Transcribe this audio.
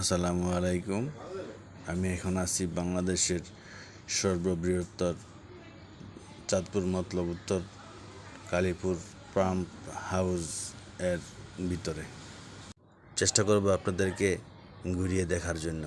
আসসালামু আলাইকুম। আমি এখন আছি বাংলাদেশের সর্ববৃহত্তর চাঁদপুর মতলব উত্তর কালীপুর পাম্প হাউস এর ভিতরে। চেষ্টা করব আপনাদেরকে ঘুরিয়ে দেখার জন্য।